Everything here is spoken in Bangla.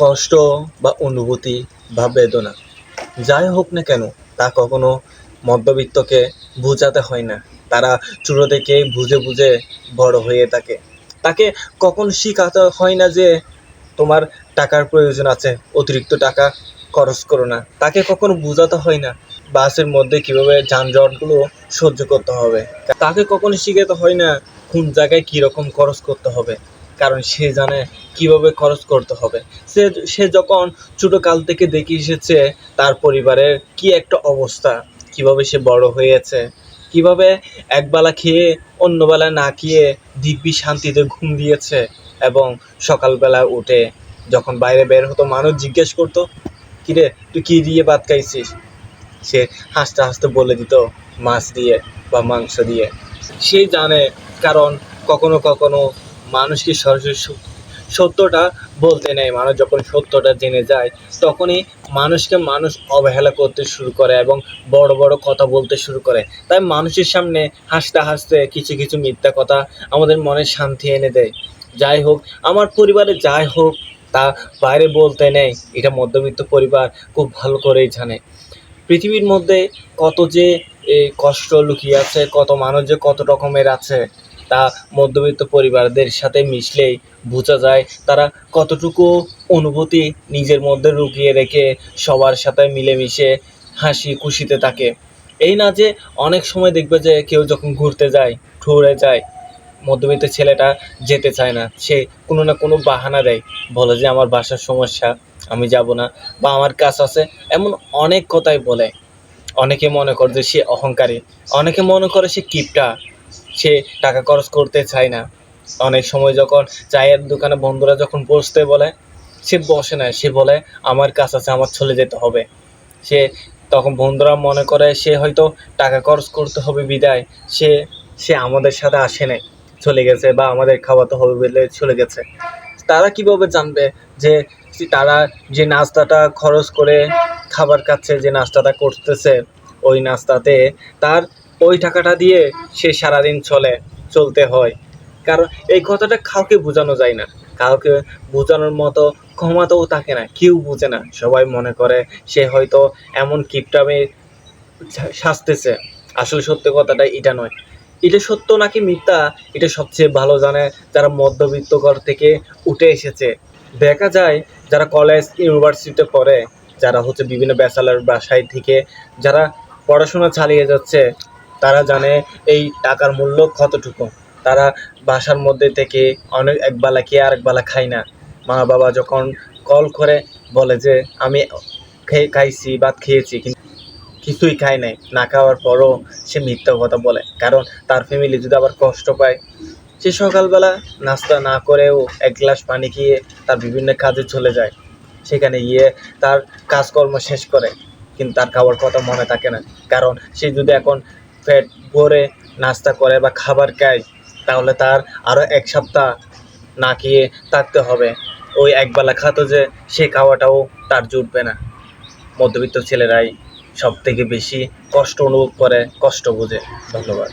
কষ্ট বা অনুভূতি বা বেদনা, যাই হোক না কেন, তা কখনো মধ্যবিত্তকে বোঝাতে হয় না। তারা ছোটো থেকেই বুঝে বুঝে বড় হয়ে থাকে। তাকে কখনো শিখাতে হয় না যে তোমার টাকার প্রয়োজন আছে, অতিরিক্ত টাকা খরচ করো না। তাকে কখনো বোঝাতে হয় না বাসের মধ্যে কীভাবে যানজটগুলো সহ্য করতে হবে। তাকে কখনো শিখাতে হয় না কোন জায়গায় কীরকম খরচ করতে হবে। কারণ সে জানে কীভাবে খরচ করতে হবে। সে সে যখন ছোটো কাল থেকে দেখে এসেছে তার পরিবারের কি একটা অবস্থা, কীভাবে সে বড় হয়েছে, কীভাবে একবেলা খেয়ে অন্যবেলা না খেয়ে দিব্যি শান্তিতে ঘুম দিয়েছে এবং সকালবেলা উঠে যখন বাইরে বের হতো, মানুষ জিজ্ঞেস করতো, কিরে, তুই কী দিয়ে ভাত খাইছিস? সে হাসতে হাসতে বলে দিত, মাছ দিয়ে বা মাংস দিয়ে। সে জানে কারণ কখনো কখনো মানুষকে সরাসরি সত্যটা বলতে নেই। মানুষ যখন সত্যটা জেনে যায়, তখনই মানুষকে মানুষ অবহেলা করতে শুরু করে এবং বড় বড় কথা বলতে শুরু করে। তাই মানুষের সামনে হাসতে হাসতে কিছু কিছু মিথ্যা কথা আমাদের মনে শান্তি এনে দেয়। যাই হোক, আমার পরিবারে যাই হোক, তা বাইরে বলতে নেই। এটা মধ্যবিত্ত পরিবার খুব ভালো করেই জানে। পৃথিবীর মধ্যে কত যে কষ্ট লুকিয়ে আছে, কত মানুষ যে কত রকমের আছে তা মধ্যবিত্ত পরিবারদের সাথে মিশলেই বোঝা যায় তারা কতটুকু অনুভূতি নিজের মধ্যে লুকিয়ে রেখে সবার সাথে মিলেমিশে হাসি খুশিতে থাকে। এই না যে অনেক সময় দেখবে যে কেউ যখন ঘুরতে যায়, ট্যুরে যায়, মধ্যবিত্ত ছেলেটা যেতে চায় না, সে কোনো না কোনো বাহানা দেয়, বলে যে আমার বাসার সমস্যা, আমি যাব না বা আমার কাজ আছে, এমন অনেক কথাই বলে। অনেকে মনে করে যে সে অহংকারী, অনেকে মনে করে সে কিপটা সে টাকা খরচ করতে চায় না। অনেক সময় যখন চায়ের দোকানে বন্ধুরা যখন বসতে বলে, সে বসে না, সে বলে, আমার কাজ আছে, আমার চলে যেতে হবে। সে তখন বন্ধুরা মনে করে, সে হয়তো টাকা খরচ করতে হবে বিদায়। সে সে আমাদের সাথে আসে নাই, চলে গেছে বা আমাদের খাওয়াতে হবে বলে চলে গেছে। তারা কীভাবে জানবে যে তারা যে নাস্তাটা খরচ করে খাবার খাচ্ছে, যে নাস্তাটা করতেছে, ওই নাস্তাতে তার ওই টাকাটা দিয়ে সে সারাদিন চলে, চলতে হয়। কারণ এই কথাটা কাউকে বোঝানো যায় না। কাউকে বোঝানোর মতো ক্ষমতাও থাকে না, কেউ বুঝে না। সবাই মনে করে সে হয়তো এমন কিপটামে সাজতেছে। আসলে সত্য কথাটা এটা নয়। এটা সত্য নাকি মিথ্যা, এটা সবচেয়ে ভালো জানে যারা মধ্যবিত্ত ঘর থেকে উঠে এসেছে। দেখা যায় যারা কলেজ, ইউনিভার্সিটিতে পড়ে, যারা হচ্ছে বিভিন্ন ব্যাচেলার বাসায় থেকে, যারা পড়াশোনা চালিয়ে যাচ্ছে তারা জানে এই টাকার মূল্য কতটুকু। তারা বাসার মধ্যে থেকে অনেক একবেলা খেয়ে আর একবেলা খায় না। মা বাবা যখন কল করে বলে যে, আমি খেয়ে খাইছি, ভাত খেয়েছি, কিন্তু কিছুই খায় নাই। না খাওয়ার পরও সে মিথ্যা কথা বলে। কারণ তার ফ্যামিলি যদি আবার কষ্ট পায়, সে সকালবেলা নাস্তা না করেও এক গ্লাস পানি খেয়ে তার বিভিন্ন কাজে চলে যায়। সেখানে গিয়ে তার কাজকর্ম শেষ করে, কিন্তু তার খাওয়ার কথা মনে থাকে না। কারণ সে যদি এখন পেট ভরে নাস্তা করে বা খাবার খায়, তাহলে তার আরও এক সপ্তাহ না খেয়ে থাকতে হবে। ওই একবেলা খাতো যে, সে খাওয়াটাও তার জুটবে না। মধ্যবিত্ত ছেলেরাই সব থেকে বেশি কষ্ট অনুভব করে, কষ্ট বোঝে। ধন্যবাদ।